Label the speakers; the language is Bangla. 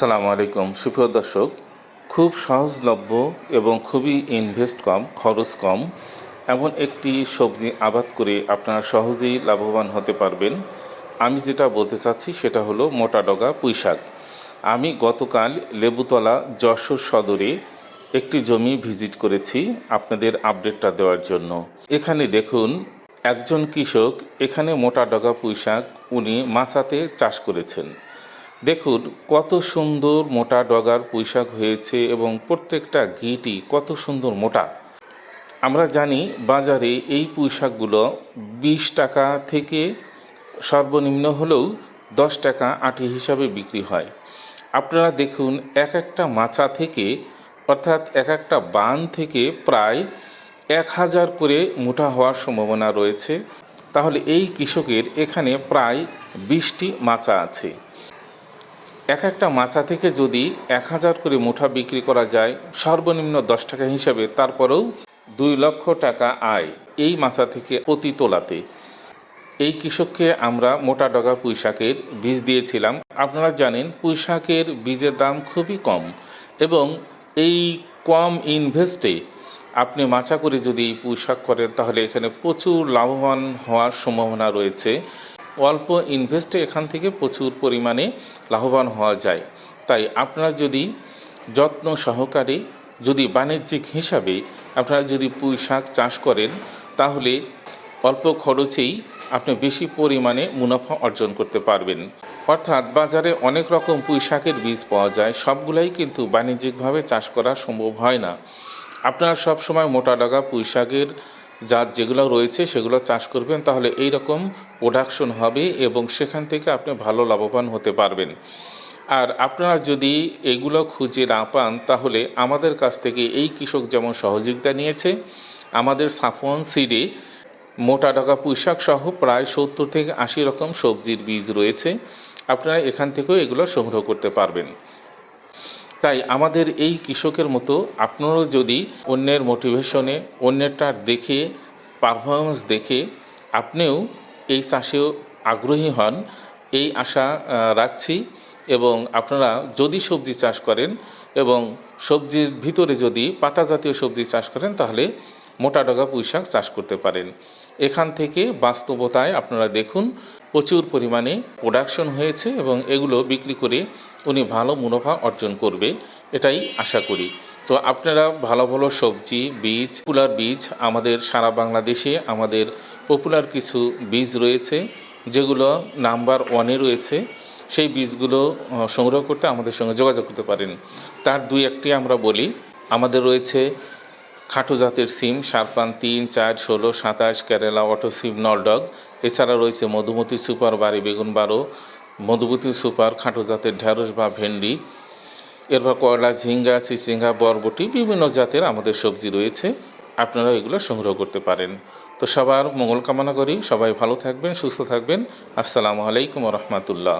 Speaker 1: আসসালামু আলাইকুম। সুপ্রিয় দর্শক, খুব সহজলভ্য এবং খুবই ইনভেস্ট কম, খরচ কম, এমন একটি সবজি আবাদ করে আপনারা সহজেই লাভবান হতে পারবেন। আমি যেটা বলতে চাচ্ছি সেটা হলো মোটা ডগা পুঁইশাক আমি গতকাল লেবুতলা যশোর সদরে একটি জমি ভিজিট করেছি আপনাদের আপডেটটা দেওয়ার জন্য। এখানে দেখুন, একজন কৃষক এখানে মোটা ডগা পুঁইশাক উনি মাছাতে চাষ করেছেন। দেখুন, কত সুন্দর মোটা ডগার পুঁইশাক হয়েছে এবং প্রত্যেকটা গিটি কত সুন্দর মোটা। আমরা জানি বাজারে এই পুঁইশাকগুলো বিশ টাকা থেকে সর্বনিম্ন হলেও দশ টাকা আটি হিসাবে বিক্রি হয়। আপনারা দেখুন, এক একটা মাচা থেকে, অর্থাৎ এক একটা বান থেকে প্রায় এক হাজার করে মোটা হওয়ার সম্ভাবনা রয়েছে। তাহলে এই কৃষকের এখানে প্রায় বিশটি মাচা আছে। এক একটা মাছা থেকে যদি এক হাজার করে মুঠা বিক্রি করা যায়, সর্বনিম্ন দশ টাকা হিসাবে, তারপরেও দুই লক্ষ টাকা আয় এই মাচা থেকে প্রতি তোলাতে। এই কৃষককে আমরা মোটা ডগা পুঁইশাকের বীজ দিয়েছিলাম। আপনারা জানেন, পুঁইশাকের বীজের দাম খুবই কম এবং এই কম ইনভেস্টে আপনি মাচা করে যদি এই পুঁইশাক করেন, তাহলে এখানে প্রচুর লাভবান হওয়ার সম্ভাবনা রয়েছে। অল্প ইনভেস্টে এখান থেকে প্রচুর পরিমাণে লাভবান হওয়া যায়। তাই আপনারা যদি যত্ন সহকারে যদি বাণিজ্যিক হিসাবে আপনারা যদি পুঁই শাক চাষ করেন, তাহলে অল্প খরচেই আপনি বেশি পরিমাণে মুনাফা অর্জন করতে পারবেন। অর্থাৎ বাজারে অনেক রকম পুঁই শাকের বীজ পাওয়া যায়, সবগুলাই কিন্তু বাণিজ্যিকভাবে চাষ করা সম্ভব হয় না। আপনারা সবসময় মোটা ডগা পুঁই শাকের জাত যেগুলো রয়েছে সেগুলো চাষ করবেন, তাহলে এই রকম প্রোডাকশন হবে এবং সেখান থেকে আপনি ভালো লাভবান হতে পারবেন। আর আপনারা যদি এগুলো খুঁজে না পান, তাহলে আমাদের কাছ থেকে এই কৃষক যেমন সহযোগিতা নিয়েছে, আমাদের সাফন সিডে মোটা টাকা পুঁইশাক সহ প্রায় সত্তর থেকে আশি রকম সবজির বীজ রয়েছে। আপনারা এখান থেকেও এগুলো সংগ্রহ করতে পারবেন। তাই আমাদের এই কৃষকের মতো আপনারাও যদি অন্যের মোটিভেশনে অন্যেরটা দেখে পারফরমেন্স দেখে আপনিও এই চাষেও আগ্রহী হন, এই আশা রাখছি এবং আপনারা যদি সবজি চাষ করেন এবং সবজির ভিতরে যদি পাতা জাতীয় সবজি চাষ করেন তাহলে মোটা ডগা পুঁইশাক চাষ করতে পারেন। এখান থেকে বাস্তবতায় আপনারা দেখুন, প্রচুর পরিমাণে প্রোডাকশন হয়েছে এবং এগুলো বিক্রি করে উনি ভালো মুনাফা অর্জন করবে, এটাই আশা করি। তো আপনারা ভালো ভালো সবজি, বীজ পপুলার বীজ আমাদের সারা বাংলাদেশে আমাদের পপুলার কিছু বীজ রয়েছে, যেগুলো নাম্বার ওয়ানে রয়েছে। সেই বীজগুলো সংগ্রহ করতে আমাদের সঙ্গে যোগাযোগ করতে পারেন। তার দুই একটি আমরা বলি। আমাদের রয়েছে খাটো জাতের সিম, সারপান তিন, চার, ষোলো, সাতাশ, কেরালা, অটো সিম, নলডগ। এছাড়া রয়েছে মধুমতি সুপার বাড়ি, বেগুন বারো, মধুমতি সুপার, খাটো জাতের ঢ্যাঁড়স বা ভেন্ডি। এরপর কয়লা, ঝিঙ্গা, চিচিঙ্গা, বরবটি, বিভিন্ন জাতের আমাদের সবজি রয়েছে। আপনারা এগুলো সংগ্রহ করতে পারেন। তো সবার মঙ্গল কামনা করি। সবাই ভালো থাকবেন, সুস্থ থাকবেন। আসসালামু আলাইকুম রহমতুল্লাহ।